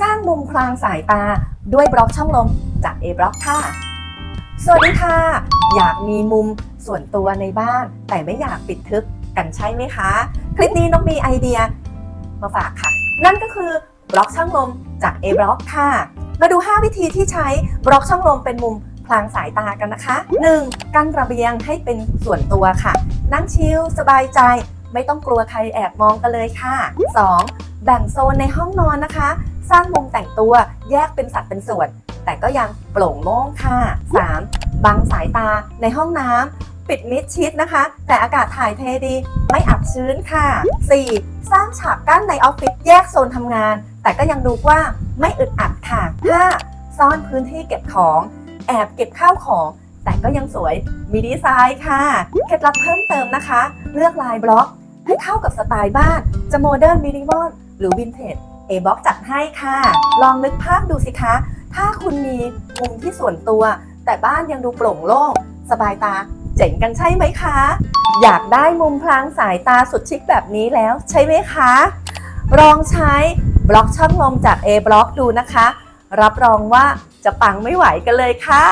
สร้างมุมพรางสายตาด้วยบล็อกช่องลมจาก A บล็อกค่ะ สวัสดีค่ะ อยากมีมุมส่วนตัวในบ้าน แต่ไม่อยากปิดทึบกันใช่ไหมคะ คลิปนี้นกมีไอเดียมาฝากค่ะ นั่นก็คือบล็อกช่องลมจาก A บล็อกค่ะ มาดู 5 วิธีที่ใช้บล็อกช่องลมเป็นมุมพลางสายตากันนะคะ 1. กั้นระเบียงให้เป็นส่วนตัวค่ะ นั่งชิลสบายใจ ไม่ต้องกลัวใครแอบมองกันเลยค่ะ 2. แบ่งโซนในห้องนอนนะคะ สร้างมุมแต่งตัวแยกเป็นสัดเป็นส่วน แต่ก็ยังโปร่งโล่งค่ะ 3. บังสายตาในห้องน้ำปิดมิดชิดนะคะ แต่อากาศถ่ายเทดี ไม่อับชื้นค่ะ 4. สร้างฉากกั้นในออฟฟิศแยกโซนทำงาน แต่ก็ยังดูกว้างไม่อึดอัดค่ะ 5. ซ่อนพื้นที่เก็บของ แอบเก็บข้าวของแต่ก็ยังสวย มีดีไซน์ค่ะ เคล็ดลับเพิ่มเติมนะคะ เลือกลายบล็อก ให้เข้ากับสไตล์บ้าน จะโมเดิร์นมินิมอลหรือวินเทจ A บล็อกจัดให้ค่ะ ลองนึกภาพดูสิคะ ถ้าคุณมีมุมที่ส่วนตัว แต่บ้านยังดูโปร่งโล่งสบายตา เจ๋งกันใช่ไหมคะ อยากได้มุมพลางสายตาสุดชิคแบบนี้แล้วใช่ไหมคะ ลองใช้บล็อกช่องลมจาก A บล็อกดูนะคะ รับรองว่าจะปังไม่ไหวกันเลยค่ะ